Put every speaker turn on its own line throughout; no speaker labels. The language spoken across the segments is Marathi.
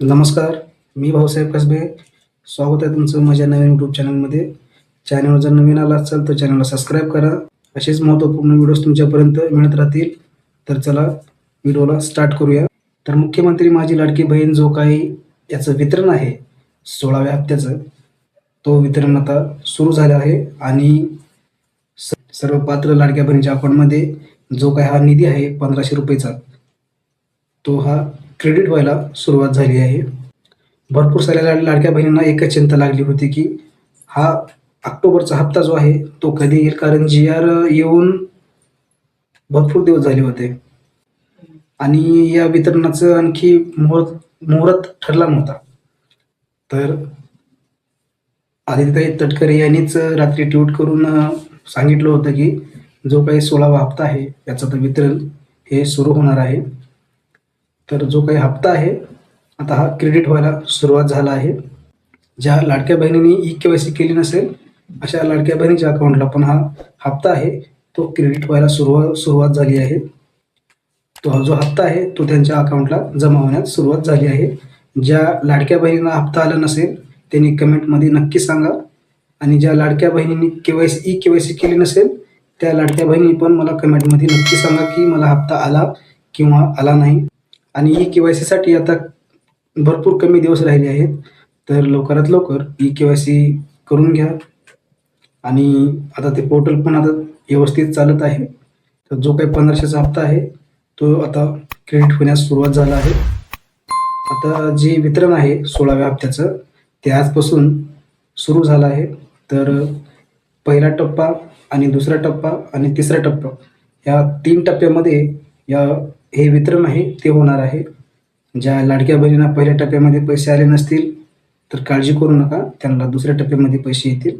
नमस्कार मी भाऊसाहेब कसबे. स्वागत आहे तुमचं माझ्या नवीन यूट्यूब चॅनलमध्ये चॅनलवर जर नवीन आला असाल तर चॅनलला सबस्क्राईब करा. असेच महत्त्वपूर्ण व्हिडिओज तुमच्यापर्यंत मिळत राहतील. तर चला व्हिडिओला स्टार्ट करूया. तर मुख्यमंत्री माझी लाडकी बहीण जो काही याचं वितरण आहे सोळाव्या हप्त्याचं तो वितरण आता सुरू झालं आहे. आणि स- सर्व पात्र लाडक्या बहिणीच्या अकाउंटमध्ये जो काही हा निधी आहे पंधराशे रुपयेचा तो हा क्रेडिट व्हायला सुरुवात झाली आहे. भरपूर साऱ्या लाडक्या बहिणींना एकच चिंता लागली होती की हा ऑक्टोबरचा हप्ता जो आहे तो कधी येईल? कारण जी आर येऊन भरपूर दिवस झाले होते. आणि या वितरणाचं आणखी मुहूर्त मुहूर्त ठरला नव्हता. तर आदित्यताई तटकरे यांनीच रात्री ट्विट करून सांगितलं होतं की जो काही सोळावा हप्ता आहे याचं तर वितरण हे सुरू होणार आहे. तर जो काही हप्ता आहे आता हा क्रेडिट व्हायला सुरुवात झाला आहे. ज्या लाडक्या बहिणींनी ई के वाय सी केली नसेल अशा लाडक्या बहिणीच्या अकाउंटला पण हा हप्ता आहे. तो क्रेडिट व्हायला सुरुवात सुरुवात झाली आहे. तो हा जो हप्ता आहे तो त्यांच्या अकाउंटला जमा होण्यास सुरुवात झाली आहे. ज्या लाडक्या बहिणींना हप्ता आला नसेल त्यांनी कमेंटमध्ये नक्की सांगा. आणि ज्या लाडक्या बहिणींनी K Y C E K Y C केली नसेल त्या लाडक्या बहिणी पण मला कमेंटमध्ये नक्की सांगा की मला हप्ता आला किंवा आला नाही. आणि ई के वाय सीसाठी आता भरपूर कमी दिवस राहिले आहेत. तर लवकरात लवकर ई के वाय सी करून घ्या. आणि आता ते पोर्टल पण आता व्यवस्थित चालत आहे. तर जो काही पंधराशेचा हप्ता आहे तो आता क्रेडिट होण्यास सुरुवात झाला आहे. आता जे वितरण आहे सोळाव्या हप्त्याचं ते आजपासून सुरू झालं आहे. तर पहिला टप्पा आणि दुसरा टप्पा आणि तिसरा टप्पा या तीन टप्प्यामध्ये या हे वितरण आहे ते होणार आहे. ज्या लाडक्या बहिणींना पहिल्या टप्प्यामध्ये पैसे आले नसतील तर काळजी करू नका. त्यांना दुसऱ्या टप्प्यामध्ये पैसे येतील.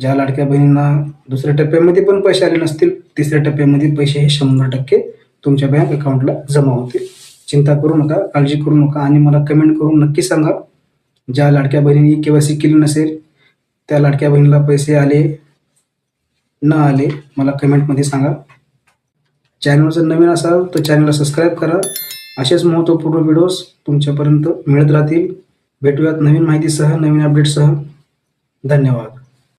ज्या लाडक्या बहिणींना दुसऱ्या टप्प्यामध्ये पण पैसे आले नसतील तिसऱ्या टप्प्यामध्ये पैसे हे शंभर टक्के तुमच्या बँक अकाउंटला जमा होतील. चिंता करू नका काळजी करू नका आणि मला कमेंट करून नक्की सांगा. ज्या लाडक्या बहिणींनी के केली नसेल त्या लाडक्या बहिणीला पैसे आले न आले मला कमेंटमध्ये सांगा. चॅनल जर नवीन असाल तर चॅनलला सबस्क्राईब करा. असेच महत्त्वपूर्ण व्हिडिओज तुमच्यापर्यंत मिळत राहतील. भेटूयात नवीन माहितीसह नवीन अपडेटसह धन्यवाद.